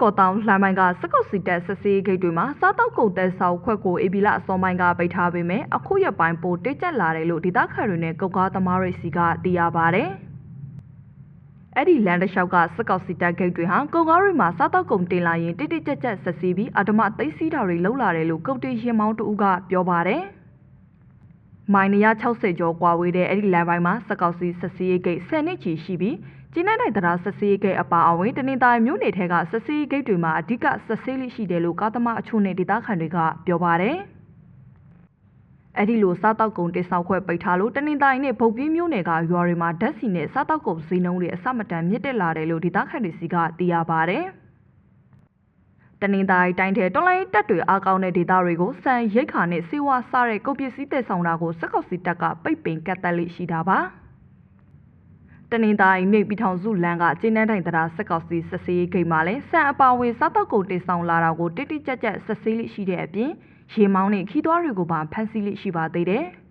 ကော်တောင်လှမ်းမိုင်းကစကုတ်စီတက်စစ်စေးဂိတ်တွေမှာစားတောက်ကုန်တဲ့ဆောက်ခွက်ကိုအေဘီလာအစောမိုင်းကပိတ်ထားပေမဲ့အခုရက်ပိုင်းပိုတိကျက်လာတယ်လို့ဒေသခံတွေနဲ့ကုတ်ကားသမားတွေစီကသိရပါဗျ။အဲ့ဒီလန်တလျှောက်ကစကောက်စီတက်ဂိတ်တွေဟာကုတ်ကားတွေမှာစားတောက်ကုန်တင်လာရင်တိတိကျကျဆက်စီးပြီးအဓမ္မသိမ်းဆည်းတာတွေလုပ်လာတယ်လို့ကုတ်တီရင်မောင်းတူကပြောပါတယ်။မိုင်160ကျော်ကွာဝေးတဲ့အဲ့ဒီလမ်းပိုင်းမှာစကောက်စီဆက်စီးဂိတ်10နှစ်ချီရှိပြီး ကျင်းတဲ့တရားဆက်စေးဂိတ်အပါအဝင်တနင်္သာရီမြို့နယ်ထဲကဆက်စေးဂိတ်တွေမှာအဓိကဆက်စေးလေးရှိတယ်လို့ကားသမားအချို့နဲ့ဒေသခံတွေကပြောပါတယ်။အဲ့ဒီလိုစားတောက်ကုန်တိဆောက်ခွဲပိတ်ထားလို့တနင်္သာရီနဲ့ဗုတ်ပြင်းမြို့နယ်ကရွာတွေမှာဓာတ်ဆီနဲ့စားတောက်ကုန်ဈေးနှုန်းတွေအဆမတန်မြင့်တက်လာတယ်လို့ဒေသခံတွေစီကသိရပါတယ်။တနင်္သာရီတိုင်းထဲတွန်လိုင်းတက်တွေအားကောင်းတဲ့ဒေသတွေကိုစံရိတ်ခါနဲ့စေဝါစားတဲ့ကုန်ပစ္စည်းတည်ဆောင်တာကိုစက်ကောက်စီတပ်ကပိတ်ပင်ကတ်တက်လေးရှိတာပါ။ တနင်္သာရီမြိတ်ပြည်ထောင်စုလမ်းကကျင်းနှန်းတိုင်တရားစက်ကောက်စီစစ်ဆေးဂိတ်မှာလည်းစံအပါဝင်စားတော့ကိုတင်ဆောင်လာတာကိုတိတိကျကျစစ်ဆေးလိရှိတဲ့အပြင်ရေမောင်းနဲ့ခီးသွွားတွေကိုပါဖမ်းဆီးလိရှိပါသေးတယ်။